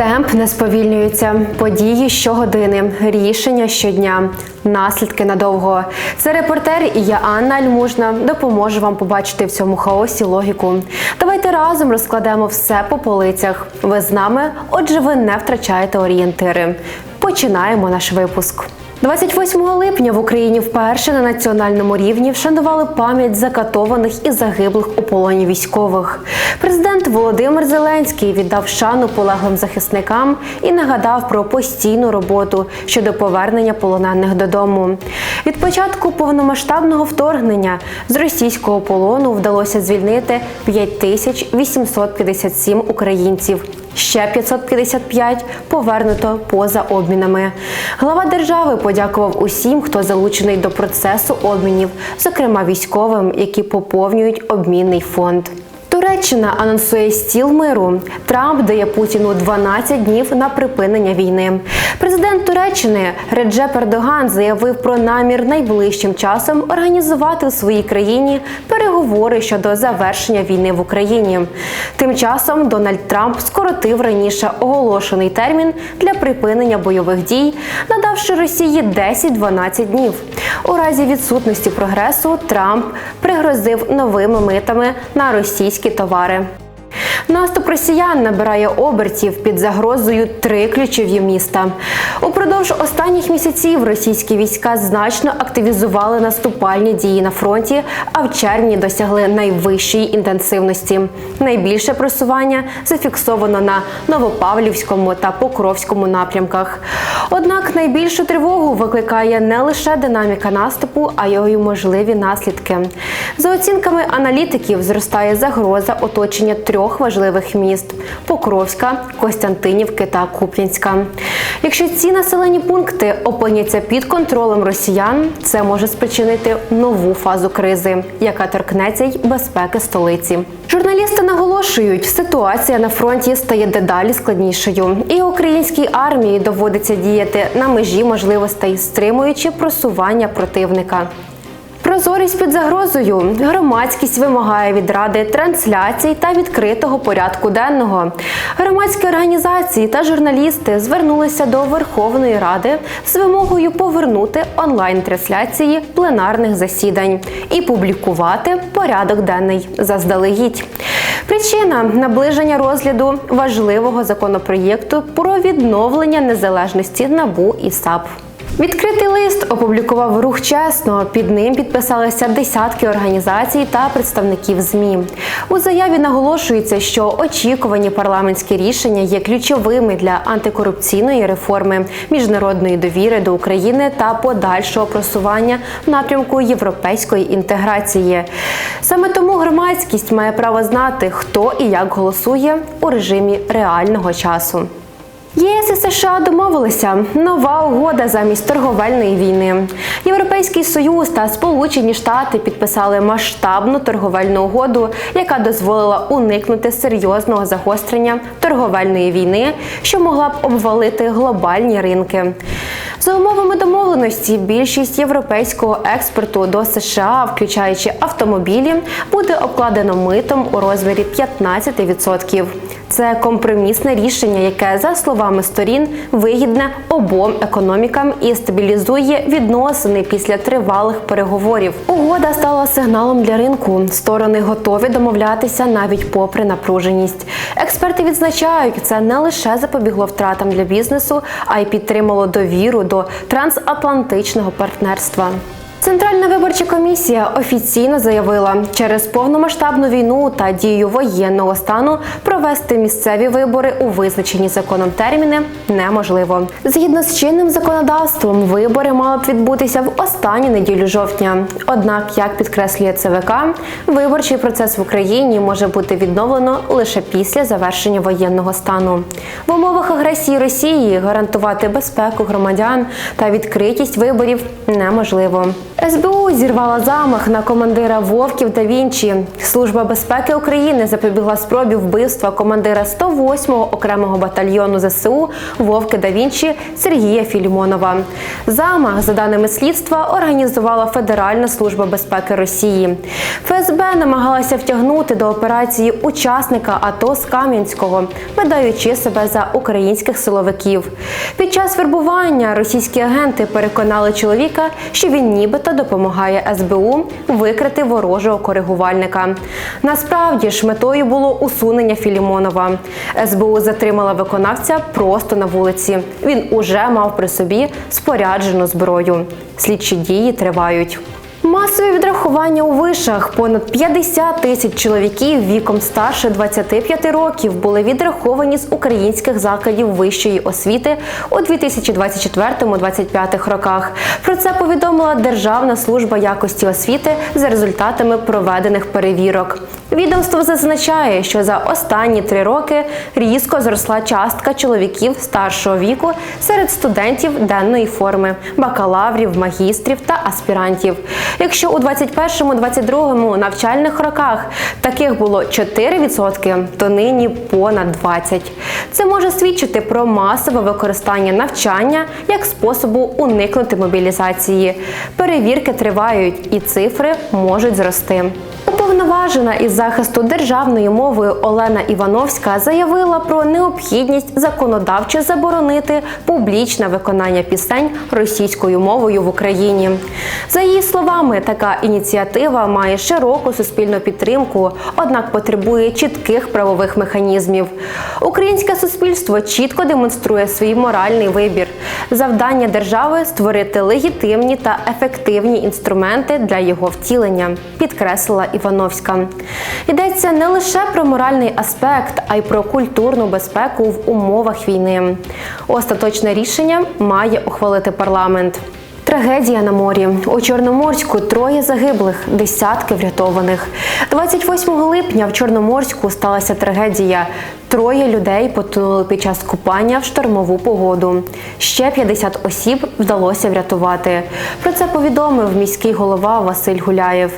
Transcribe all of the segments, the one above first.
Темп не сповільнюється, події щогодини, рішення щодня, наслідки надовго. Це репортер і я Анна Альмужна допоможу вам побачити в цьому хаосі логіку. Давайте разом розкладемо все по полицях. Ви з нами, отже, ви не втрачаєте орієнтири. Починаємо наш випуск. 28 липня в Україні вперше на національному рівні вшанували пам'ять закатованих і загиблих у полоні військових. Президент Володимир Зеленський віддав шану полеглим захисникам і нагадав про постійну роботу щодо повернення полонених додому. Від початку повномасштабного вторгнення з російського полону вдалося звільнити 5857 українців. Ще 555 повернуто поза обмінами. Глава держави подякував усім, хто залучений до процесу обмінів, зокрема військовим, які поповнюють обмінний фонд. Туреччина анонсує стіл миру. Трамп дає Путіну 12 днів на припинення війни. Президент Туреччини Реджеп Ердоган заявив про намір найближчим часом організувати у своїй країні переговори щодо завершення війни в Україні. Тим часом Дональд Трамп скоротив раніше оголошений термін для припинення бойових дій, надавши Росії 10-12 днів. У разі відсутності прогресу Трамп пригрозив новими митами на російські товари. Наступ росіян набирає обертів під загрозою три ключові міста. Упродовж останніх місяців російські війська значно активізували наступальні дії на фронті, а в червні досягли найвищої інтенсивності. Найбільше просування зафіксовано на Новопавлівському та Покровському напрямках. Однак найбільшу тривогу викликає не лише динаміка наступу, а й його можливі наслідки. За оцінками аналітиків, зростає загроза оточення трьох важливих міст: Покровська, Костянтинівки та Куп'янська. Якщо ці населені пункти опиняться під контролем росіян, це може спричинити нову фазу кризи, яка торкнеться й безпеки столиці. Журналісти наголошують, ситуація на фронті стає дедалі складнішою, і українській армії доводиться діяти на межі можливостей, стримуючи просування противника. Прозорість під загрозою. Громадськість вимагає від ради трансляцій та відкритого порядку денного. Громадські організації та журналісти звернулися до Верховної Ради з вимогою повернути онлайн-трансляції пленарних засідань і публікувати порядок денний заздалегідь. Причина наближення розгляду важливого законопроєкту про відновлення незалежності НАБУ і САП. Відкритий лист опублікував рух чесно. Під ним підписалися десятки організацій та представників ЗМІ. У заяві наголошується, що очікувані парламентські рішення є ключовими для антикорупційної реформи, міжнародної довіри до України та подальшого просування в напрямку європейської інтеграції. Саме тому громадськість має право знати, хто і як голосує у режимі реального часу. ЄС і США домовилися нова угода замість торговельної війни. Європейський союз та Сполучені Штати підписали масштабну торговельну угоду, яка дозволила уникнути серйозного загострення торговельної війни, що могла б обвалити глобальні ринки. За умовами домовленості, більшість європейського експорту до США, включаючи автомобілі, буде обкладено митом у розмірі 15%. Це компромісне рішення, яке, за словами сторін, вигідне обом економікам і стабілізує відносини після тривалих переговорів. Угода стала сигналом для ринку. Сторони готові домовлятися навіть попри напруженість. Експерти відзначають, це не лише запобігло втратам для бізнесу, а й підтримало довіру до трансатлантичного партнерства. Центральна виборча комісія офіційно заявила, через повномасштабну війну та дію воєнного стану провести місцеві вибори у визначені законом терміни неможливо. Згідно з чинним законодавством, вибори мали б відбутися в останню неділю жовтня. Однак, як підкреслює ЦВК, виборчий процес в Україні може бути відновлено лише після завершення воєнного стану. В умовах агресії Росії гарантувати безпеку громадян та відкритість виборів неможливо. СБУ зірвала замах на командира Вовків та Вінчі. Служба безпеки України запобігла спробі вбивства командира 108-го окремого батальйону ЗСУ Вовки да Вінчі Сергія Філімонова. Замах, за даними слідства, організувала Федеральна служба безпеки Росії. ФСБ намагалася втягнути до операції учасника АТО з Кам'янського, видаючи себе за українських силовиків. Під час вербування російські агенти переконали чоловіка, що він нібито допомагає СБУ викрити ворожого коригувальника. Насправді ж метою було усунення Філімонова. СБУ затримала виконавця просто на вулиці. Він уже мав при собі споряджену зброю. Слідчі дії тривають. Масові відрахування у вишах понад 50 тисяч чоловіків віком старше 25 років були відраховані з українських закладів вищої освіти у 2024-2025 роках. Про це повідомила Державна служба якості освіти за результатами проведених перевірок. Відомство зазначає, що за останні три роки різко зросла частка чоловіків старшого віку серед студентів денної форми, бакалаврів, магістрів та аспірантів. Якщо у 21-22 навчальних роках таких було 4%, то нині понад 20%. Це може свідчити про масове використання навчання як способу уникнути мобілізації. Перевірки тривають, і цифри можуть зрости. Уповноважена із захисту державної мови Олена Івановська заявила про необхідність законодавчо заборонити публічне виконання пісень російською мовою в Україні. За її словами, така ініціатива має широку суспільну підтримку, однак потребує чітких правових механізмів. Українське суспільство чітко демонструє свій моральний вибір. Завдання держави створити легітимні та ефективні інструменти для його втілення, підкреслила Івановська. Йдеться не лише про моральний аспект, а й про культурну безпеку в умовах війни. Остаточне рішення має ухвалити парламент. Трагедія на морі у Чорноморську троє загиблих, десятки врятованих. 28 липня в Чорноморську сталася трагедія. Троє людей потонули під час купання в штормову погоду. Ще 50 осіб вдалося врятувати. Про це повідомив міський голова Василь Гуляєв.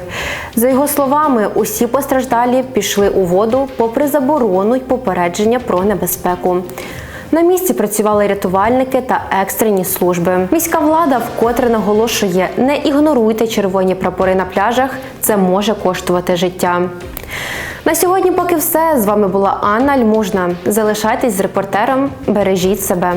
За його словами, усі постраждалі пішли у воду попри заборону й попередження про небезпеку. На місці працювали рятувальники та екстрені служби. Міська влада вкотре наголошує: не ігноруйте червоні прапори на пляжах, це може коштувати життя. На сьогодні, поки все. З вами була Анна Альмужна. Залишайтесь з репортером, бережіть себе.